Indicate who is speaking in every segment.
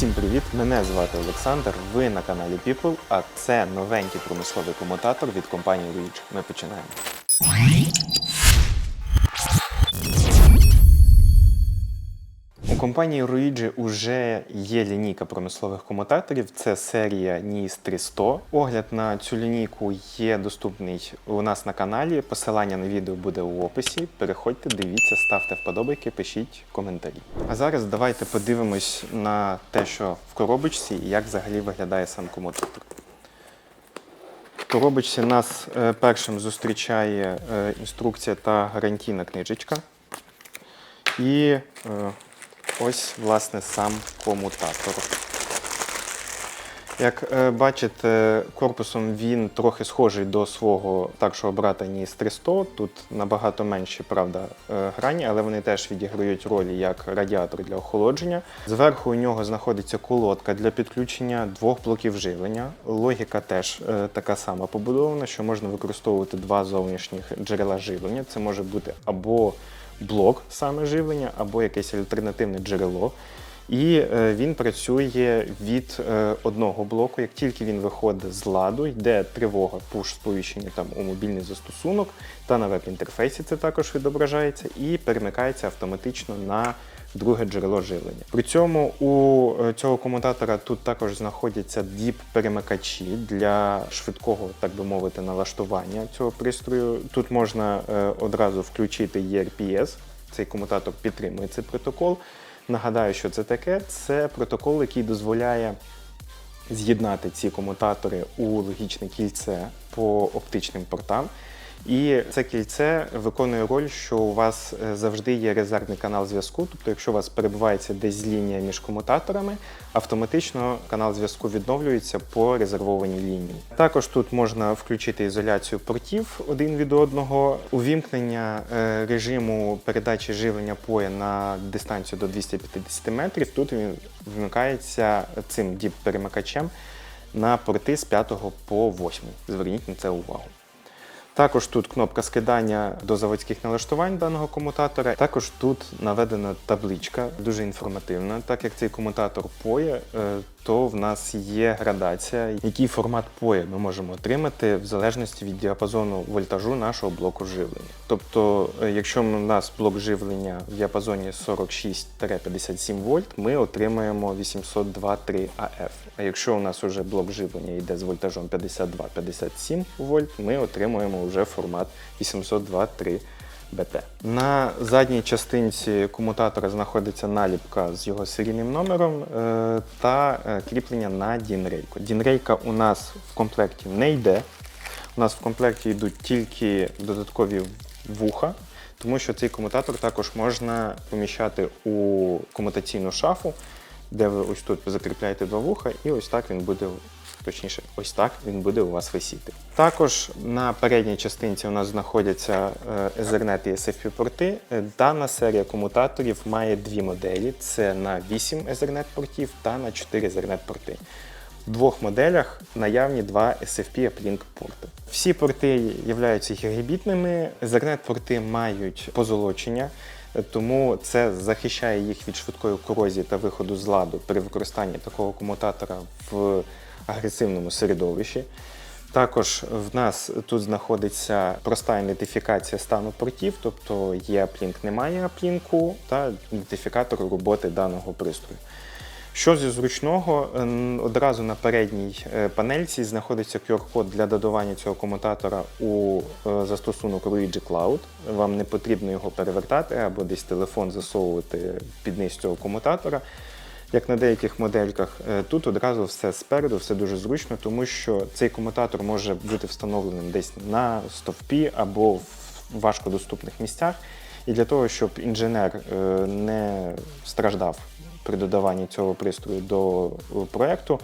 Speaker 1: Всім привіт! Мене звати Олександр. Ви на каналі People, а це новенький промисловий комутатор від компанії Reach. Ми починаємо. Компанії Ruigi вже є лінійка промислових комутаторів. Це серія NIS 300. Огляд на цю лінійку є доступний у нас на каналі. Посилання на відео буде у описі. Переходьте, дивіться, ставте вподобайки, пишіть коментарі. А зараз давайте подивимось на те, що в коробочці і як взагалі виглядає сам комутатор. В коробочці нас е, першим зустрічає е, інструкція та гарантійна книжечка. І е, ось, власне, сам комутатор. Як е, бачите, корпусом він трохи схожий до свого старшого брата NIS 300. Тут набагато менші, правда, е, грані, але вони теж відіграють ролі як радіатор для охолодження. Зверху у нього знаходиться колодка для підключення двох блоків живлення. Логіка теж е, така сама побудована, що можна використовувати два зовнішніх джерела живлення. Це може бути або блок саме живлення, або якесь альтернативне джерело. І е, він працює від е, одного блоку. Як тільки він виходить з ладу, йде тривога пуш сповіщення там у мобільний застосунок та на веб-інтерфейсі це також відображається і перемикається автоматично на друге джерело живлення. При цьому у е, цього комутатора тут також знаходяться діп-перемикачі для швидкого, так би мовити, налаштування цього пристрою. Тут можна е, одразу включити ERPS. Цей комутатор підтримує цей протокол. Нагадаю, що це таке. Це протокол, який дозволяє з'єднати ці комутатори у логічне кільце по оптичним портам. І це кільце виконує роль, що у вас е, завжди є резервний канал зв'язку. Тобто, якщо у вас перебувається десь лінія між комутаторами, автоматично канал зв'язку відновлюється по резервованій лінії. Також тут можна включити ізоляцію портів один від одного, увімкнення е, режиму передачі живлення поя на дистанцію до 250 метрів. Тут він вмикається цим діп-перемикачем на порти з 5 по 8. Зверніть на це увагу. Також тут кнопка скидання до заводських налаштувань даного комутатора. Також тут наведена табличка, дуже інформативна. Так як цей комутатор POE, е, то в нас є градація, який формат POE ми можемо отримати в залежності від діапазону вольтажу нашого блоку живлення. Тобто, е, якщо у нас блок живлення в діапазоні 46-57 вольт, ми отримаємо 802,3 АФ. А якщо у нас вже блок живлення йде з вольтажом 52-57 вольт, ми отримуємо вже формат 802,3 БТ. На задній частинці комутатора знаходиться наліпка з його серійним номером е, та е, кріплення на дінрейку. Дінрейка у нас в комплекті не йде. У нас в комплекті йдуть тільки додаткові вуха, тому що цей комутатор також можна поміщати у комутаційну шафу, де ви ось тут закріпляєте два вуха, і ось так він буде. Точніше, ось так він буде у вас висіти. Також на передній частинці у нас знаходяться е, Ethernet і SFP-порти. Е, Дана серія комутаторів має дві моделі: це на 8 Ethernet портів та на 4 Ethernet порти. В двох моделях наявні два SFP uplink порти. Всі порти являються гігабітними. Ethernet порти мають позолочення. Тому це захищає їх від швидкої корозії та виходу з ладу при використанні такого комутатора в агресивному середовищі. Також в нас тут знаходиться проста ідентифікація стану портів, тобто є аплінк, немає аплінку та ідентифікатор роботи даного пристрою. Що зі зручного, ем, одразу на передній е, панельці знаходиться QR-код для додавання цього комутатора у е, застосунок Luigi Cloud. Вам не потрібно його перевертати або десь телефон засовувати під низ цього комутатора. Як на деяких модельках, е, тут одразу все спереду, все дуже зручно, тому що цей комутатор може бути встановленим десь на стовпі або в важкодоступних місцях. І для того, щоб інженер е, не страждав при додаванні цього пристрою до е, проєкту,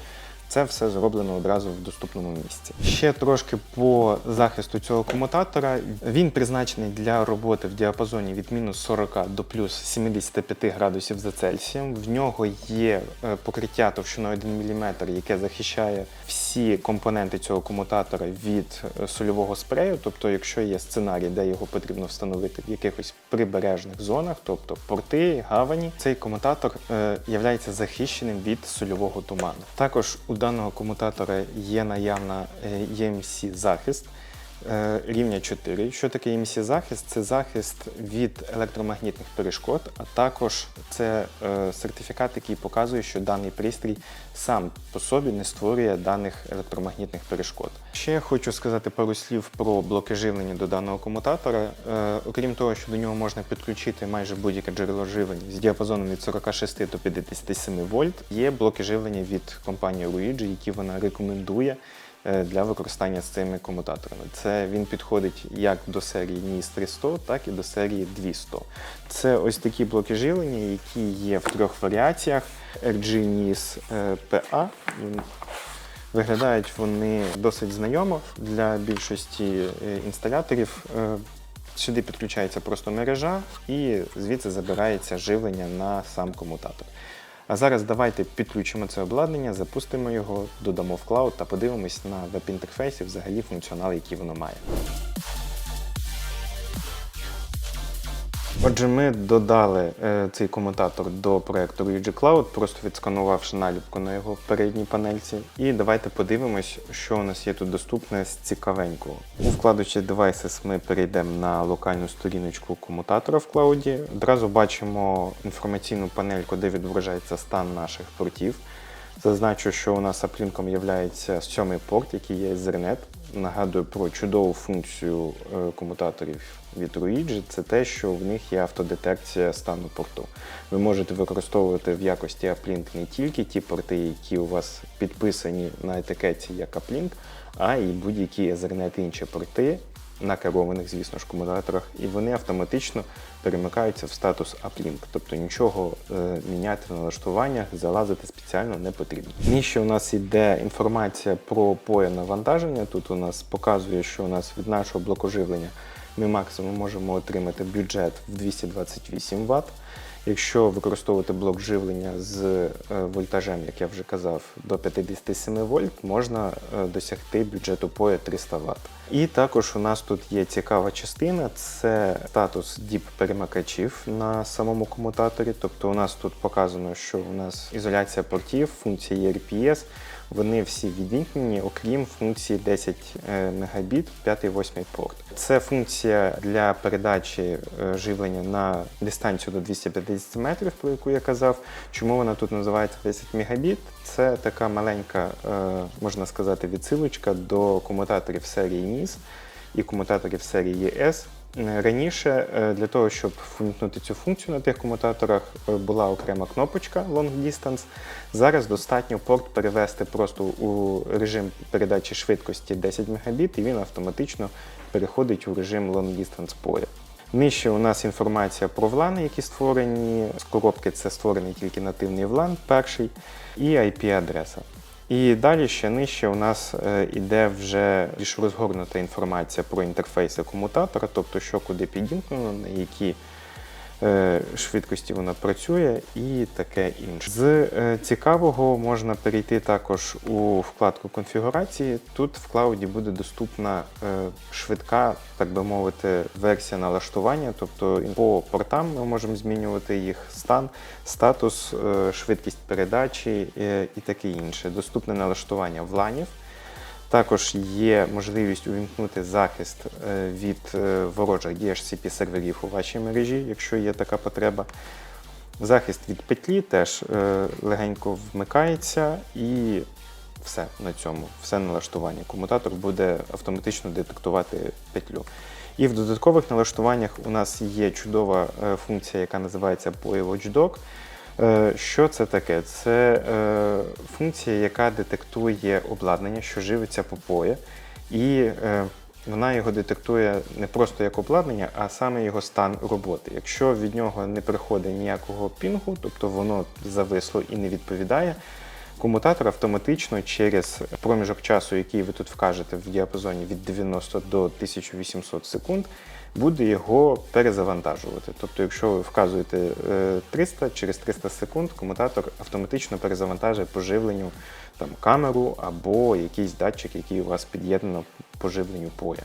Speaker 1: Це все зроблено одразу в доступному місці. Ще трошки по захисту цього комутатора. Він призначений для роботи в діапазоні від мінус 40 до плюс 75 градусів за Цельсієм. В нього є е, покриття товщиною 1 мм, яке захищає всі компоненти цього комутатора від е, сольового спрею. Тобто, якщо є сценарій, де його потрібно встановити в якихось прибережних зонах, тобто порти, гавані, цей комутатор е, являється захищеним від сольового туману. Також у даного комутатора є наявна е, EMC захист. Е, Рівня 4. Що таке EMC захист? Це захист від електромагнітних перешкод, а також це е, сертифікат, який показує, що даний пристрій сам по собі не створює даних електромагнітних перешкод. Ще я хочу сказати пару слів про блоки живлення до даного комутатора. Е, окрім того, що до нього можна підключити майже будь-яке джерело живлення з діапазоном від 46 до 57 вольт. Є блоки живлення від компанії Luigi, які вона рекомендує для використання з цими комутаторами. Це він підходить як до серії NIS 300, так і до серії 200. Це ось такі блоки живлення, які є в трьох варіаціях: RG NIS е, PA. Виглядають вони досить знайомо для більшості е, інсталяторів. Е, Сюди підключається просто мережа і звідси забирається живлення на сам комутатор. А зараз давайте підключимо це обладнання, запустимо його, додамо в клауд та подивимось на веб-інтерфейсі взагалі функціонал, який воно має. Отже, ми додали е, цей комутатор до проекту Luigi Cloud, просто відсканувавши наліпку на його передній панельці. І давайте подивимось, що у нас є тут доступне з цікавенького. У вкладочі Devices ми перейдемо на локальну сторіночку комутатора в клауді. Одразу бачимо інформаційну панельку, де відображається стан наших портів. Зазначу, що у нас аплінком є сьомий порт, який є Ethernet. Нагадую про чудову функцію е, комутаторів від Luigi. Це те, що в них є автодетекція стану порту. Ви можете використовувати в якості Аплінк не тільки ті порти, які у вас підписані на етикетці як Аплінк, а й будь-які Ethernet інші порти, на керованих, звісно ж, комутаторах, і вони автоматично перемикаються в статус Uplink. Тобто нічого е, міняти в налаштуваннях, залазити спеціально не потрібно. Нижче у нас йде інформація про поє навантаження. Тут у нас показує, що у нас від нашого блоку живлення ми максимум можемо отримати бюджет в 228 Вт. Якщо використовувати блок живлення з е, вольтажем, як я вже казав, до 57 вольт, можна е, досягти бюджету POE 300 Вт. І також у нас тут є цікава частина, це статус діп перемикачів на самому комутаторі. Тобто у нас тут показано, що у нас ізоляція портів, функція ERPS, вони всі відімкнені, окрім функції 10 е, Мбіт, 5-8 порт. Це функція для передачі е, живлення на дистанцію до 250 метрів, про яку я казав. Чому вона тут називається 10 Мбіт? Це така маленька, е, можна сказати, відсилочка до комутаторів серії NIS і комутаторів серії ES. Е, Раніше е, для того, щоб вмікнути цю функцію на тих комутаторах, е, була окрема кнопочка Long Distance. Зараз достатньо порт перевести просто у режим передачі швидкості 10 Мбіт, і він автоматично переходить у режим Long Distance поля. Нижче у нас інформація про VLAN, які створені. З коробки це створений тільки нативний VLAN перший і IP-адреса. І далі ще нижче у нас е, іде вже більш розгорнута інформація про інтерфейси комутатора, тобто що куди підімкнено, які швидкості вона працює і таке інше. З е, цікавого можна перейти також у вкладку конфігурації. Тут в клауді буде доступна е, швидка, так би мовити, версія налаштування, тобто по портам ми можемо змінювати їх стан, статус, е, швидкість передачі е, і таке інше. Доступне налаштування вланів. Також є можливість увімкнути захист е, від е, ворожих DHCP серверів у вашій мережі, якщо є така потреба. Захист від петлі теж е, легенько вмикається і все на цьому, все налаштування. Комутатор буде автоматично детектувати петлю. І в додаткових налаштуваннях у нас є чудова функція, яка називається POE Watchdog. Е, Що це таке? Це е, функція, яка детектує обладнання, що живиться попоє, і е, вона його детектує не просто як обладнання, а саме його стан роботи. Якщо від нього не приходить ніякого пінгу, тобто воно зависло і не відповідає, комутатор автоматично через проміжок часу, який ви тут вкажете в діапазоні від 90 до 1800 секунд, буде його перезавантажувати. Тобто, якщо ви вказуєте е, 300, через 300 секунд комутатор автоматично перезавантажує по живленню там, камеру або якийсь датчик, який у вас під'єднано по живленню поля.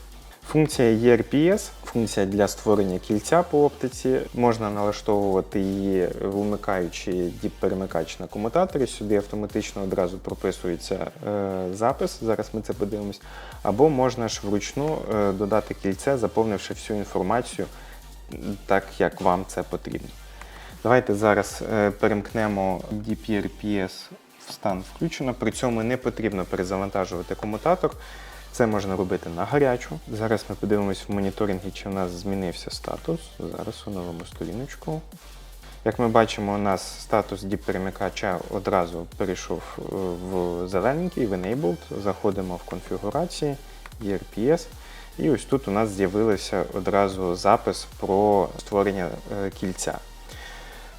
Speaker 1: Функція ERPS, функція для створення кільця по оптиці. Можна налаштовувати її, вмикаючи діп-перемикач на комутаторі. Сюди автоматично одразу прописується е, запис. Зараз ми це подивимось. Або можна ж вручну е, додати кільце, заповнивши всю інформацію так, як вам це потрібно. Давайте зараз е, перемкнемо DPRPS в стан включено. При цьому не потрібно перезавантажувати комутатор. Це можна робити на гарячу. Зараз ми подивимось в моніторингі, чи в нас змінився статус. Зараз оновимо сторіночку. Як ми бачимо, у нас статус діп-перемикача одразу перейшов е, в зелененький, в Enabled. Заходимо в конфігурації, ERPS. І ось тут у нас з'явився одразу запис про створення е, кільця.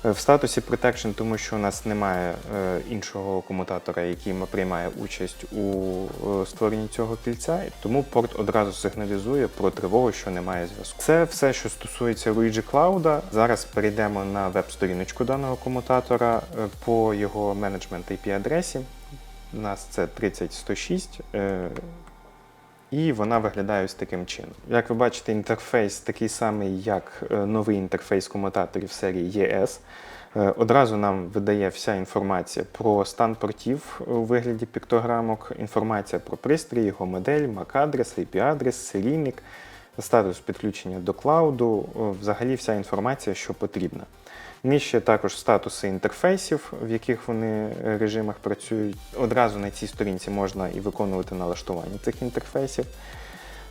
Speaker 1: Е, В статусі Protection, тому що у нас немає е, іншого комутатора, який приймає участь у е, створенні цього кільця, тому порт одразу сигналізує про тривогу, що немає зв'язку. Це все, що стосується Luigi Cloud. Зараз перейдемо на веб-сторіночку даного комутатора по його менеджмент IP-адресі. У нас це 30106. І вона виглядає ось таким чином. Як ви бачите, інтерфейс такий самий, як е, новий інтерфейс комутаторів серії ES. Е, Одразу нам видає вся інформація про стан портів у вигляді піктограмок, інформація про пристрій, його модель, MAC-адрес, IP-адрес, серійник, статус підключення до клауду, е, взагалі вся інформація, що потрібна. Нижче також статуси інтерфейсів, в яких вони е, режимах працюють. Одразу на цій сторінці можна і виконувати налаштування цих інтерфейсів.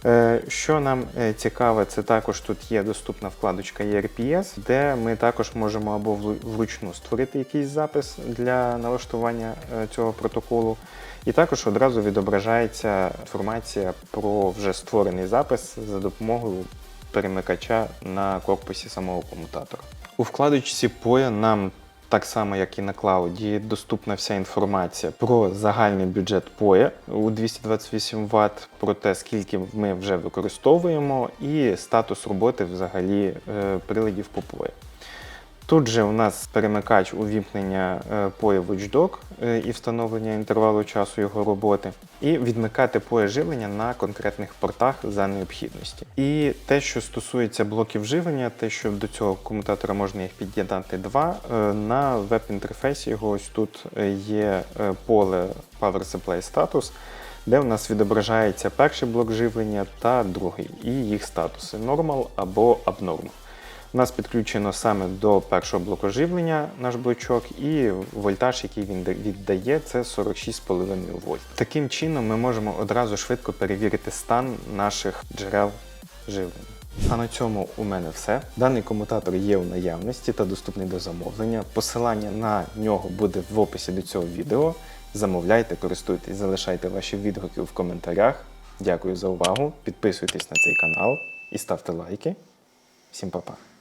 Speaker 1: Е, Що нам е, цікаве, це також тут є доступна вкладочка ERPS, де ми також можемо або вручну створити якийсь запис для налаштування цього протоколу. І також одразу відображається інформація про вже створений запис за допомогою перемикача на корпусі самого комутатора. У вкладочці POE нам так само, як і на клауді, доступна вся інформація про загальний бюджет POE у 228 Вт, про те, скільки ми вже використовуємо, і статус роботи взагалі е, приладів по POE. Тут же у нас перемикач увімкнення е, POE Watchdog е, і встановлення інтервалу часу його роботи, і відмикати POE живлення на конкретних портах за необхідності. І те, що стосується блоків живлення, те, що до цього комутатора можна їх під'єднати два, е, на веб-інтерфейсі його ось тут є поле Power Supply Status, де у нас відображається перший блок живлення та другий, і їх статуси Normal або Abnormal. У нас підключено саме до першого блоку живлення наш блочок, і вольтаж, який він віддає, це 46,5 вольт. Таким чином ми можемо одразу швидко перевірити стан наших джерел живлення. А на цьому у мене все. Даний комутатор є у наявності та доступний до замовлення. Посилання на нього буде в описі до цього відео. Замовляйте, користуйтесь, залишайте ваші відгуки в коментарях. Дякую за увагу. Підписуйтесь на цей канал і ставте лайки. Всім па-па.